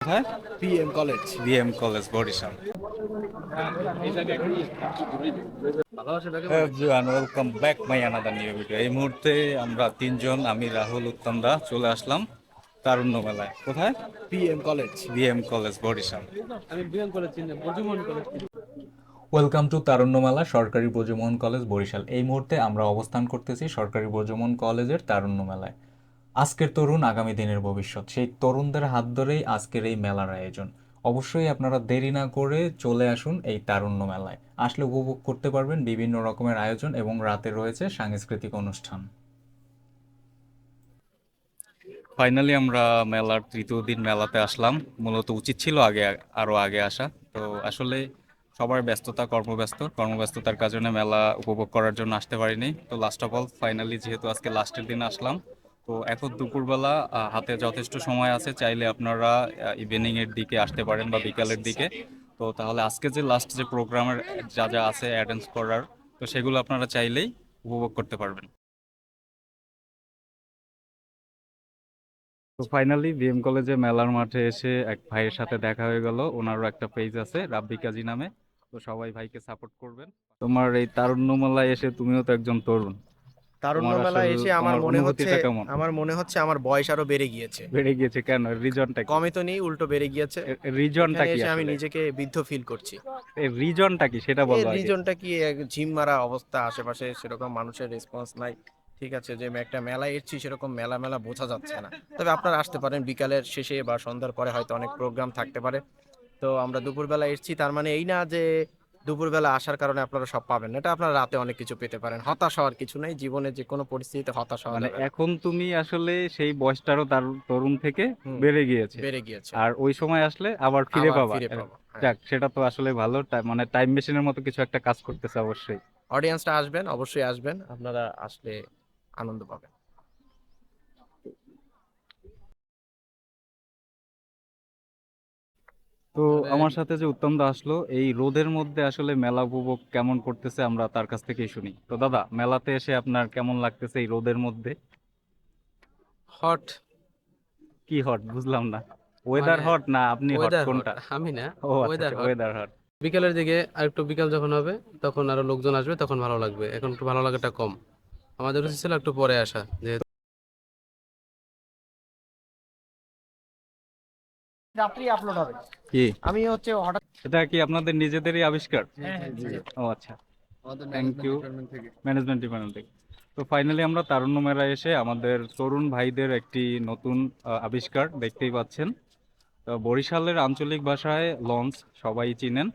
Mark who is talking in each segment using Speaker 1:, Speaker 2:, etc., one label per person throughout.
Speaker 1: কোথায়?
Speaker 2: PM college
Speaker 1: BM college Barishal. Welcome back my another new video এই মুহূর্তে আমরা তিনজন আমি রাহুল উত্তম দা চলে আসলাম তারুণ্য মেলায় কোথায়
Speaker 2: PM college
Speaker 1: BM college Barishal.
Speaker 3: আমি বিএম কলেজ চিনি college
Speaker 4: welcome to Tarunno Mela সরকারি ব্রজমোহন কলেজ বরিশাল। এই মুহূর্তে আমরা অবস্থান করতেছি সরকারি ব্রজমোহন কলেজের তারুণ্য মেলায় আজকের তরুণ আগামী দিনের ভবিষ্যৎ। সেই তরুণদের হাত ধরেই আজকের এই মেলার আয়োজন। অবশ্যই আপনারা দেরি না করে চলে আসুন এই তারুণ্য মেলায়। আসলে উপভোগ করতে পারবেন বিভিন্ন রকমের আয়োজন এবং রাতে রয়েছে সাংস্কৃতিক অনুষ্ঠান।
Speaker 1: ফাইনালি আমরা মেলার তৃতীয় দিন মেলাতে আসলাম। মূলত উচিত ছিল আগে, আরও আগে আসা। তো আসলে সবার ব্যস্ততা, কর্মব্যস্ত। কর্মব্যস্ততার কারণে মেলা উপভোগ করার জন্য আসতে পারিনি। তো লাস্ট অফ অল ফাইনালি যেহেতু আজকে লাস্টের দিন আসলাম তো এখন দুপুরবেলা হাতে যথেষ্ট সময় আছে, চাইলে আপনারা ইভিনিং এর দিকে আসতে পারেন বা বিকালের দিকে। তো তাহলে আজকে যে লাস্ট যে প্রোগ্রামের যা যা আছে অ্যাটেন্ড করার, তো সেগুলো আপনারা চাইলেই উপভোগ করতে পারবেন। তো ফাইনালি বিএম কলেজে মেলার মাঠে এসে এক ভাইয়ের সাথে দেখা হয়ে গেল। ওনারও একটা পেজ আছে, রাব্বি কাজী নামে। তো সবাই ভাইকে সাপোর্ট করবেন। তোমার এই তারুণ্য মেলায় এসে তুমিও তো একজন তরুণ।
Speaker 2: তারুণ্য এসে আমার মনে হচ্ছে আমার মনে হচ্ছে আমার বয়স আরও বেড়ে গিয়েছে।
Speaker 1: বেড়ে গিয়েছে কেন? রিজনটা
Speaker 2: কমে তো নেই উল্টো বেড়ে গিয়েছে।
Speaker 1: রিজনটা কি
Speaker 2: আমি নিজেকে বৃদ্ধ ফিল করছি।
Speaker 1: রিজনটা কি? সেটা বলো
Speaker 2: রিজনটা কি? ঝিম মারা অবস্থা আশেপাশে সেরকম মানুষের রেসপন্স নাই। ঠিক আছে যে একটা মেলায় এসেছি সেরকম মেলা মেলা বোঝা যাচ্ছে না। তবে আপনারা আসতে পারেন বিকালের শেষে বা সন্ধ্যার পরে হয়তো অনেক প্রোগ্রাম থাকতে পারে। তো আমরা দুপুরবেলা এসেছি তার মানে এই না যে দুপুরবেলা আসার কারণে আপনারা সব পাবেন। এটা আপনারা রাতে অনেক কিছু পেতে পারেন। হতাশ হওয়ার কিছু নেই। জীবনে যে কোনো পরিস্থিতিতে হতাশ হওয়া
Speaker 1: মানে এখন তুমি আসলে সেই বয়সটারও তার তরুণ থেকে বেড়ে গিয়েছে।
Speaker 2: বেড়ে গিয়েছে।
Speaker 1: আর ওই সময় আসলে আবার ফিরে পাবা।
Speaker 2: ফিরে পাবো হ্যাঁ।
Speaker 1: যাক সেটা তো আসলে ভালো। মানে টাইম মেশিনের মতো কিছু একটা কাজ করতেছে অবশ্যই।
Speaker 2: অডিয়েন্সটা আসবেন অবশ্যই আসবেন। আপনারা আসলে আনন্দ পাবেন।
Speaker 1: তো আমার সাথে যে উত্তম দা আসলো এই রোদের মধ্যে আসলে মেলা উপভোগ কেমন করতেছে আমরা তার কাছ থেকেই শুনি। তো দাদা মেলাতে এসে আপনার কেমন লাগতেছে এই রোদের মধ্যে?
Speaker 3: হট
Speaker 1: কি হট বুঝলাম না। ওয়েদার
Speaker 3: মানে
Speaker 1: হট না আপনি হট কোনটা?
Speaker 3: আমি না। ওয়েদার
Speaker 1: ওয়েদার হট
Speaker 3: বিকালের দিকে আর একটু বিকাল যখন হবে তখন আরও লোকজন আসবে তখন ভালো লাগবে। এখন একটু ভালো লাগাটা কম। আমাদের উচিত ছিল একটু পরে আসা যেহেতু
Speaker 2: রাত্রি আপলোড হবে।
Speaker 1: কি?
Speaker 2: আমি হচ্ছে হঠাৎ
Speaker 1: এটা কি আপনাদের নিজেদেরই আবিষ্কার? ও আচ্ছা। থ্যাংক ইউ ম্যানেজমেন্ট ডিপার্টমেন্ট থেকে। তো ফাইনালি আমরা তারুণ্য মেলা এসে আমাদের তরুণ ভাইদের একটি নতুন আহ, আবিষ্কার দেখতেই পাচ্ছেন। বরিশালের আঞ্চলিক ভাষায় লঞ্চ সবাই চিনেন।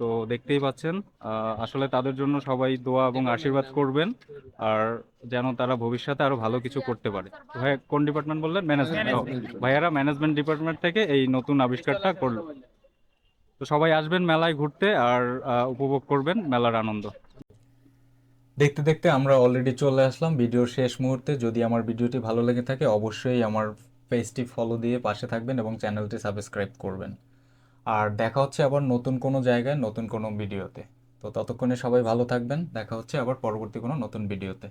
Speaker 1: তো দেখতেই পাচ্ছেন আহ, আসলে তাদের জন্য সবাই দোয়া এবং আশীর্বাদ করবেন আর যেন তারা ভবিষ্যতে আরও ভালো কিছু করতে পারে। তো ভাই কোন ডিপার্টমেন্ট বললেন? ম্যানেজমেন্ট ভাইয়ারা ম্যানেজমেন্ট ডিপার্টমেন্ট থেকে এই নতুন আবিষ্কারটা করল। তো সবাই আসবেন মেলায় ঘুরতে আর উপভোগ করবেন মেলার আনন্দ।
Speaker 4: দেখতে দেখতে আমরা অলরেডি চলে আসলাম ভিডিওর শেষ মুহূর্তে। যদি আমার ভিডিওটি ভালো লেগে থাকে অবশ্যই আমার পেজটি ফলো দিয়ে পাশে থাকবেন এবং চ্যানেলটি সাবস্ক্রাইব করবেন। আর দেখা হচ্ছে আবার নতুন কোনো জায়গায়, নতুন কোনো ভিডিওতে। তো ততক্ষণে সবাই ভালো থাকবেন। দেখা হচ্ছে আবার পরবর্তী কোনো নতুন ভিডিওতে।